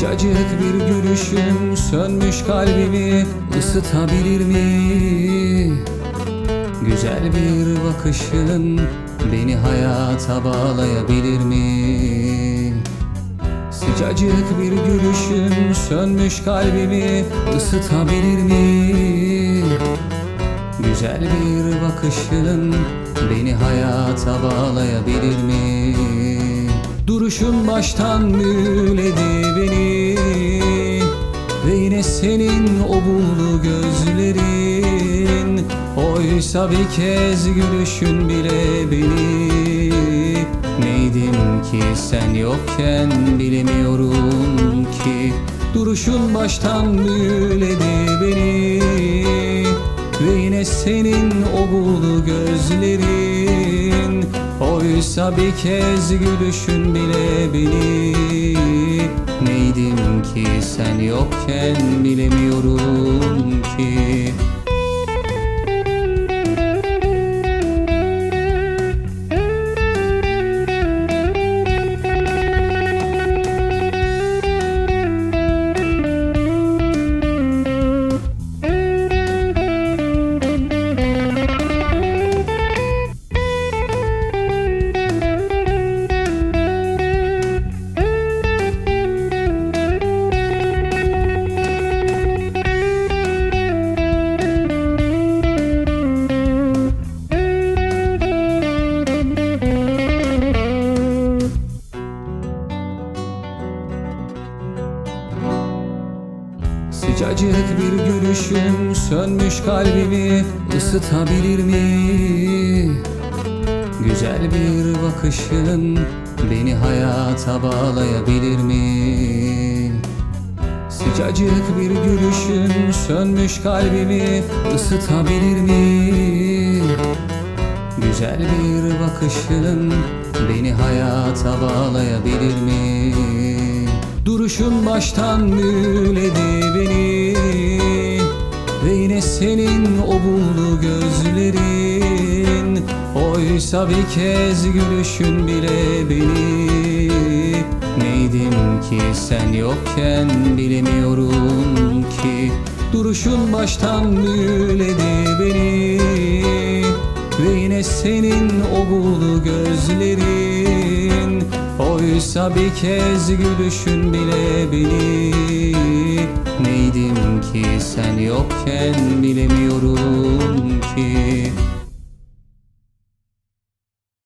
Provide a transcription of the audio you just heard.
Sıcacık bir gülüşün sönmüş kalbimi ısıtabilir mi? Güzel bir bakışın beni hayata bağlayabilir mi? Sıcacık bir gülüşün sönmüş kalbimi ısıtabilir mi? Güzel bir bakışın beni hayata bağlayabilir mi? Duruşun baştan büyüledi beni. Ve yine senin o buğulu gözlerin. Oysa bir kez gülüşün bile beni. Neydim ki sen yokken bilemiyorum ki. Duruşun baştan büyüledi beni. Ve yine senin o buğulu gözlerin Oysa bir kez gülüşün bile beni Sıcacık bir gülüşün sönmüş kalbimi ısıtabilir mi? Güzel bir bakışın beni hayata bağlayabilir mi? Sıcacık bir gülüşün sönmüş kalbimi ısıtabilir mi? Güzel bir bakışın beni hayata bağlayabilir mi? Duruşun baştan büyüledi beni. Ve yine senin o buğulu gözlerin. Oysa bir kez gülüşün bile beni. Neydim ki sen yokken bilemiyorum ki. Duruşun baştan büyüledi beni. Ve yine senin o buğulu gözlerin Oysa bir kez gülüşün bile beni Neydim ki sen yokken bilemiyorum ki